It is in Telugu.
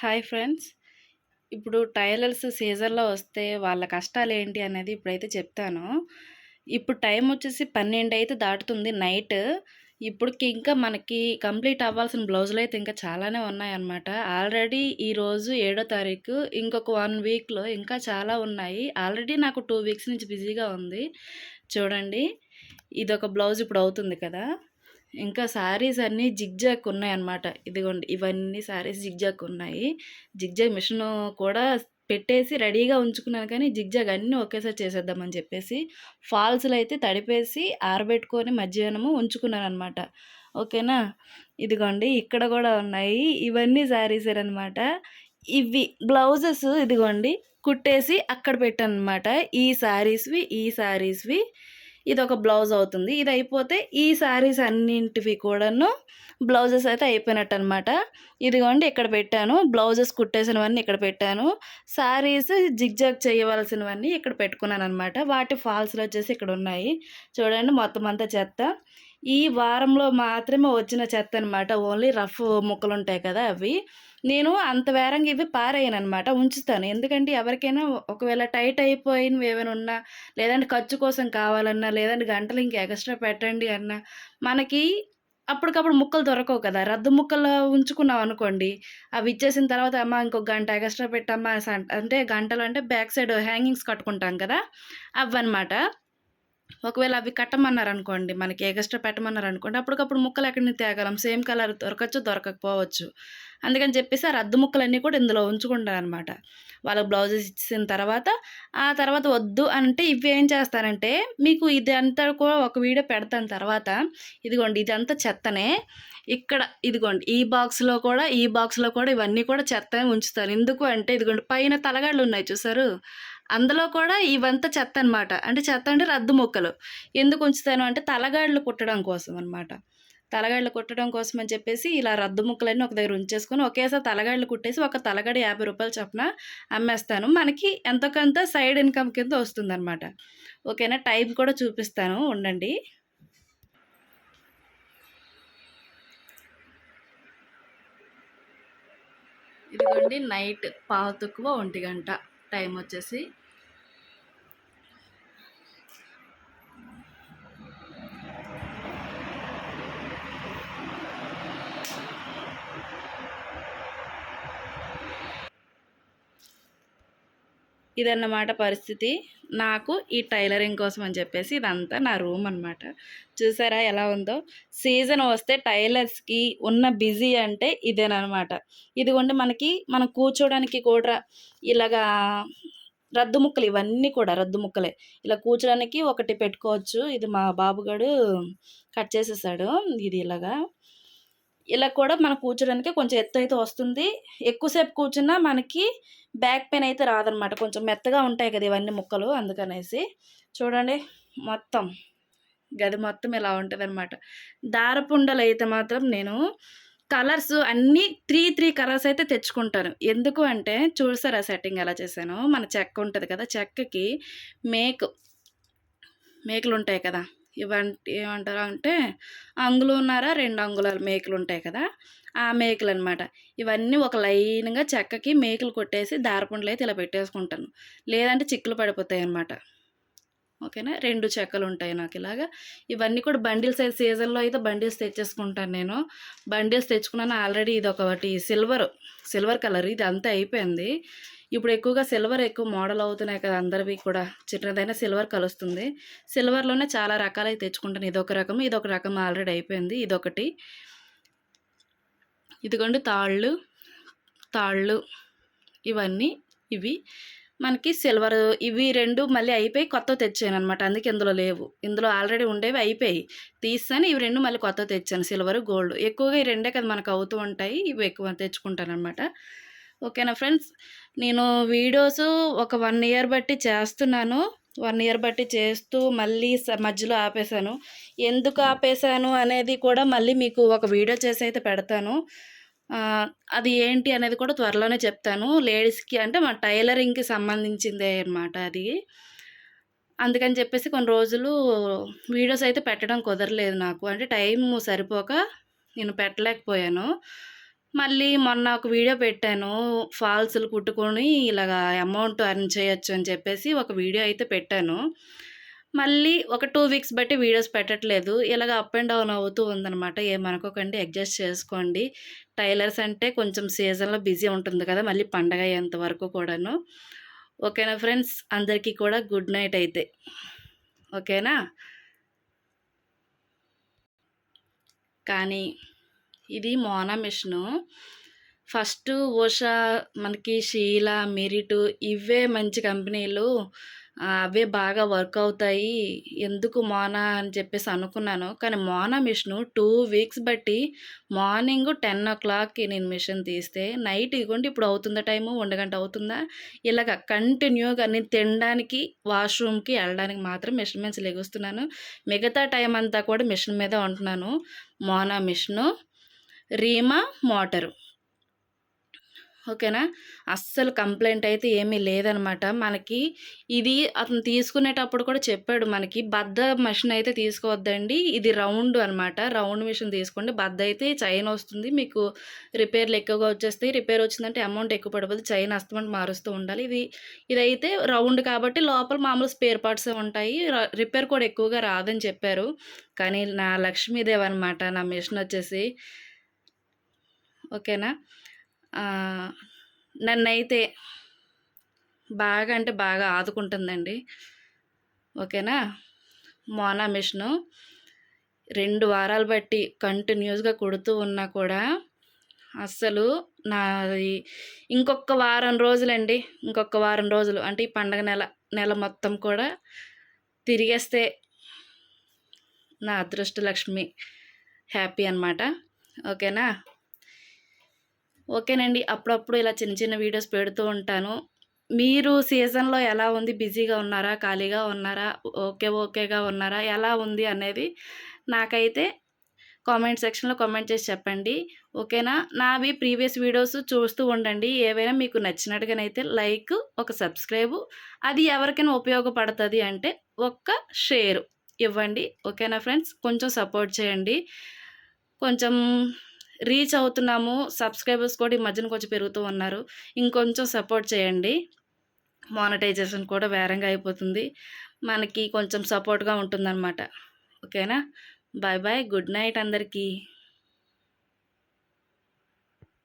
Hi friends. ఇప్పుడు టైలర్స్ సీజన్లో వస్తే వాళ్ళ కష్టాలు ఏంటి అనేది ఇప్పుడైతే చెప్తాను. ఇప్పుడు టైం వచ్చేసి పన్నెండు అయితే దాటుతుంది నైట్. ఇప్పటికి ఇంకా మనకి కంప్లీట్ అవ్వాల్సిన బ్లౌజులు అయితే ఇంకా చాలానే ఉన్నాయన్నమాట. ఆల్రెడీ ఈరోజు ఏడో తారీఖు ఇంకొక వన్ వీక్లో ఇంకా చాలా ఉన్నాయి. ఆల్రెడీ నాకు టూ వీక్స్ నుంచి బిజీగా ఉంది. చూడండి ఇదొక బ్లౌజ్ ఇప్పుడు అవుతుంది కదా. ఇంకా శారీస్ అన్నీ జిగ్జాగ్ ఉన్నాయన్నమాట. ఇదిగోండి ఇవన్నీ శారీస్ జిగ్జాగ్ ఉన్నాయి. జిగ్జాగ్ మిషన్ కూడా పెట్టేసి రెడీగా ఉంచుకున్నాను కానీ జిగ్జాగ్ అన్నీ ఒకేసారి చేసేద్దామని చెప్పేసి ఫాల్స్లో అయితే తడిపేసి ఆరబెట్టుకొని మధ్యాహ్నము ఉంచుకున్నాను అనమాట ఓకేనా? ఇదిగోండి ఇక్కడ కూడా ఉన్నాయి. ఇవన్నీ శారీస్ అనమాట ఇవి బ్లౌజెస్ ఇదిగోండి కుట్టేసి అక్కడ పెట్టాను అనమాట ఈ శారీస్వి ఈ శారీస్వి ఇది ఒక బ్లౌజ్ అవుతుంది. ఇది అయిపోతే ఈ శారీస్ అన్నింటివి కూడాను బ్లౌజెస్ అయితే అయిపోయినట్టు అనమాట ఇదిగోండి ఇక్కడ పెట్టాను. బ్లౌజెస్ కుట్టేసినవన్నీ ఇక్కడ పెట్టాను. శారీస్ జిగ్జాగ్ చేయవలసినవన్నీ ఇక్కడ పెట్టుకున్నాను అనమాట వాటి ఫాల్స్లో వచ్చేసి ఇక్కడ ఉన్నాయి చూడండి మొత్తం అంతా చెత్త. ఈ వారంలో మాత్రమే వచ్చిన చెత్త అనమాట ఓన్లీ రఫ్ ముక్కలు ఉంటాయి కదా అవి. నేను అంత వేరంగా ఇవి పారేయనమాట అనమాట ఉంచుతాను. ఎందుకంటే ఎవరికైనా ఒకవేళ టైట్ అయిపోయినవి ఏమైనా ఉన్నా లేదంటే ఖర్చు కోసం కావాలన్నా లేదంటే గంటలు ఇంకా ఎక్స్ట్రా పెట్టండి అన్నా మనకి అప్పటికప్పుడు ముక్కలు దొరకవు కదా. రద్దు ముక్కలు ఉంచుకున్నాం అనుకోండి అవి ఇచ్చేసిన తర్వాత అమ్మ ఇంకొక గంట ఎక్స్ట్రా పెట్టమ్మా అంటే గంటలు అంటే బ్యాక్ సైడ్ హ్యాంగింగ్స్ కట్టుకుంటాం కదా అవన్నమాట ఒకవేళ అవి కట్టమన్నారు అనుకోండి మనకి ఎగస్ట్రా పెట్టమన్నారు అనుకోండి అప్పటికప్పుడు ముక్కలు ఎక్కడి నుంచి తేగలం? Same colour దొరకచ్చు దొరకకపోవచ్చు. అందుకని చెప్పేసి ఆ రద్దు ముక్కలన్నీ కూడా ఇందులో ఉంచుకుంటారు అనమాట వాళ్ళకి బ్లౌజెస్ ఇచ్చిన తర్వాత ఆ తర్వాత వద్దు అంటే ఇవి ఏం చేస్తారంటే మీకు ఇది అంతా కూడా ఒక వీడియో పెడతాను తర్వాత. ఇదిగోండి ఇదంతా చెత్తనే. ఇక్కడ ఇదిగోండి ఈ బాక్స్లో కూడా ఈ బాక్స్లో కూడా ఇవన్నీ కూడా చెత్తనే ఉంచుతారు ఎందుకు అంటే ఇదిగోండి పైన తలగాళ్ళు ఉన్నాయి చూసారు? అందులో కూడా ఇవంతా చెత్త అనమాట అంటే చెత్త అంటే రద్దు మొక్కలు. ఎందుకు ఉంచుతాను అంటే తలగాళ్ళు కుట్టడం కోసం అనమాట తలగాళ్ళు కుట్టడం కోసం అని చెప్పేసి ఇలా రద్దు ముక్కలన్నీ ఒక దగ్గర ఉంచేసుకొని ఒకేసారి తలగాళ్ళు కుట్టేసి ఒక తలగడ యాభై రూపాయలు చొప్పున అమ్మేస్తాను. మనకి ఎంతకంత సైడ్ ఇన్కమ్ కింద వస్తుంది అనమాట ఓకేనా? టైప్ కూడా చూపిస్తాను. ఉండండి. ఇదిగోండి నైట్ పావు తక్కువ ఒంటి గంట. టైం వచ్చేసి ఇదన్నమాట పరిస్థితి. నాకు ఈ టైలరింగ్ కోసం అని చెప్పేసి ఇదంతా నా రూమ్ అనమాట చూసారా ఎలా ఉందో? సీజన్ వస్తే టైలర్స్కి ఉన్న బిజీ అంటే ఇదేనమాట ఇదిగోండి మనకి మనం కూర్చోడానికి కూడా ఇలాగా రద్దు ముక్కలు ఇవన్నీ కూడా రద్దు ముక్కలే. ఇలా కూర్చోడానికి ఒకటి పెట్టుకోవచ్చు. ఇది మా బాబుగాడు కట్ చేసేసాడు. ఇది ఇలాగా ఇలా కూడా మనం కూర్చోడానికి కొంచెం ఎత్తు అయితే వస్తుంది. ఎక్కువసేపు కూర్చున్నా మనకి బ్యాక్ పెయిన్ అయితే రాదనమాట. కొంచెం మెత్తగా ఉంటాయి కదా ఇవన్నీ ముక్కలు అందుకనేసి. చూడండి మొత్తం. గది మొత్తం ఇలా ఉంటుంది అనమాట దారపుండలు అయితే మాత్రం నేను కలర్స్ అన్నీ త్రీ త్రీ కలర్స్ అయితే తెచ్చుకుంటాను. ఎందుకు అంటే చూసారా సెట్టింగ్ ఎలా చేశాను? మన చెక్క ఉంటుంది కదా చెక్కకి మేక్ మేకులు ఉంటాయి కదా. ఇవంటి ఏమంటారు అంటే అంగుళన్నర రెండు అంగుళాలు మేకలు ఉంటాయి కదా ఆ మేకలు అనమాట ఇవన్నీ ఒక లైన్గా చెక్కకి మేకలు కొట్టేసి దారపుండలు అయితే ఇలా పెట్టేసుకుంటాను. లేదంటే చిక్కులు పడిపోతాయి అనమాట ఓకేనా? రెండు చెక్కలు ఉంటాయి నాకు ఇలాగా. ఇవన్నీ కూడా బండిల్స్ అయితే సీజన్లో అయితే బండిల్స్ తెచ్చేసుకుంటాను నేను. బండిల్స్ తెచ్చుకున్నాను ఆల్రెడీ ఇది ఒకటి సిల్వర్. Silver colour. ఇది అంతా అయిపోయింది. ఇప్పుడు ఎక్కువగా సిల్వర్ ఎక్కువ మోడల్ అవుతున్నాయి కదా అందరివి కూడా. చిన్నదైనా సిల్వర్ కలుస్తుంది. సిల్వర్లోనే చాలా రకాలైతే తెచ్చుకుంటాను. ఇదొక రకం ఇదొక రకం ఆల్రెడీ అయిపోయింది. ఇదొకటి. ఇదిగోండి తాళ్ళు తాళ్ళు ఇవన్నీ ఇవి. మనకి సిల్వర్ ఇవి రెండు మళ్ళీ అయిపోయి కొత్త తెచ్చాను అనమాట అందుకే ఇందులో లేవు. ఇందులో ఆల్రెడీ ఉండేవి అయిపోయి తీస్తాను ఇవి రెండు మళ్ళీ కొత్త తెచ్చాను. Silver gold. ఎక్కువగా ఈ రెండే కదా మనకు అవుతూ ఉంటాయి. ఇవి ఎక్కువ తెచ్చుకుంటాను అనమాట ఓకేనా ఫ్రెండ్స్? నేను వీడియోస్ ఒక వన్ ఇయర్ బట్టి చేస్తున్నాను. వన్ ఇయర్ బట్టి చేస్తూ మళ్ళీ మధ్యలో ఆపేశాను. ఎందుకు ఆపేశాను అనేది కూడా మళ్ళీ మీకు ఒక వీడియో చేసి అయితే పెడతాను. అది ఏంటి అనేది కూడా త్వరలోనే చెప్తాను. లేడీస్కి అంటే మా టైలరింగ్కి సంబంధించిందే అనమాట అది. అందుకని చెప్పేసి కొన్ని రోజులు వీడియోస్ అయితే పెట్టడం కుదరలేదు నాకు. అంటే టైం సరిపోక నేను పెట్టలేకపోయాను. మళ్ళీ మొన్న ఒక వీడియో పెట్టాను. ఫాల్స్‌లు కుట్టుకొని ఇలాగా అమౌంట్ అర్న్ చేయొచ్చు అని చెప్పేసి ఒక వీడియో అయితే పెట్టాను. మళ్ళీ ఒక టూ వీక్స్ బట్టి వీడియోస్ పెట్టట్లేదు. ఇలాగ అప్ అండ్ డౌన్ అవుతూ ఉందనమాట. ఏమనుకోకండి అడ్జస్ట్ చేసుకోండి. టైలర్స్ అంటే కొంచెం సీజన్‌లో బిజీ ఉంటుంది కదా! మళ్ళీ పండగ అయ్యేంత వరకు కూడాను. ఓకేనా ఫ్రెండ్స్? అందరికీ కూడా గుడ్ నైట్ అయితే. ఓకేనా? కానీ ఇది మోనా మిషను. ఫస్ట్ ఓషా మనకి షీలా, మెరిట్ ఇవే మంచి కంపెనీలు. అవే బాగా వర్క్ అవుతాయి. ఎందుకు మోనా అని చెప్పేసి అనుకున్నాను. కానీ మోనా మిషను టూ వీక్స్ బట్టి మార్నింగ్ టెన్ ఓ క్లాక్కి నేను మిషన్ తీస్తే నైట్ ఇగోండి ఇప్పుడు అవుతుందా టైము గంట అవుతుందా? ఇలాగ కంటిన్యూగా నేను తినడానికి, వాష్‌రూమ్‌కి వెళ్ళడానికి మాత్రం మిషన్ మీంచి లెగుస్తున్నాను. మిగతా టైం అంతా కూడా మిషన్ మీద ఉంటున్నాను. Mona machine, Reema motor. ఓకేనా? అస్సలు కంప్లైంట్ అయితే ఏమీ లేదనమాట. మనకి ఇది అతను తీసుకునేటప్పుడు కూడా చెప్పాడు మనకి బద్ద మెషిన్ అయితే తీసుకోవద్దండి. ఇది రౌండ్ అనమాట. రౌండ్ మిషన్ తీసుకోండి. బద్ద అయితే చైన్ వస్తుంది. మీకు రిపేర్‌లు ఎక్కువగా వచ్చేస్తాయి. రిపేర్ వచ్చిందంటే అమౌంట్ ఎక్కువ పడిపోతుంది చైన్ అస్తమంటే మారుస్తూ ఉండాలి. ఇది ఇదైతే రౌండ్ కాబట్టి లోపల మామూలు స్పేర్ పార్ట్సే ఉంటాయి. రిపేర్ కూడా ఎక్కువగా రాదని చెప్పారు. కానీ నా లక్ష్మీదేవి అనమాట నా మిషన్ వచ్చేసి. ఓకేనా? నన్నైతే బాగా అంటే బాగా ఆదుకుంటుందండి. ఓకేనా? మోనా మిషను రెండు వారాలు బట్టి కంటిన్యూస్‌గా కుడుతూ ఉన్నా కూడా అస్సలు నాది ఇంకొక వారం రోజులండి. ఇంకొక వారం రోజులు అంటే ఈ పండగ నెల, నెల మొత్తం కూడా తిరిగేస్తే నా అదృష్ట లక్ష్మి హ్యాపీ అనమాట. ఓకేనా? ఓకేనండి. అప్పుడప్పుడు ఇలా చిన్న చిన్న వీడియోస్ పెడుతూ ఉంటాను. మీరు సీజన్‌లో ఎలా ఉంది? బిజీగా ఉన్నారా? ఖాళీగా ఉన్నారా? ఓకే ఓకేగా ఉన్నారా? ఎలా ఉంది అనేది నాకైతే కామెంట్ సెక్షన్‌లో కామెంట్ చేసి చెప్పండి. ఓకేనా? నావి ప్రీవియస్ వీడియోస్ చూస్తూ ఉండండి. ఏవైనా మీకు నచ్చినట్టుగానైతే లైక్, ఒక సబ్స్క్రైబు అది ఎవరికైనా ఉపయోగపడుతుంది అంటే ఒక్క షేర్ ఇవ్వండి. ఓకేనా ఫ్రెండ్స్? కొంచెం సపోర్ట్ చేయండి. కొంచెం రీచ్ అవుతున్నాము. సబ్స్క్రైబర్స్ కూడా ఈ మధ్యన కొంచెం పెరుగుతూ ఉన్నారు. ఇంకొంచెం సపోర్ట్ చేయండి. మానిటైజేషన్ కూడా వేరంగా అయిపోతుంది. మనకి కొంచెం సపోర్ట్‌గా ఉంటుందనమాట. ఓకేనా? Bye bye. గుడ్ నైట్ అందరికీ.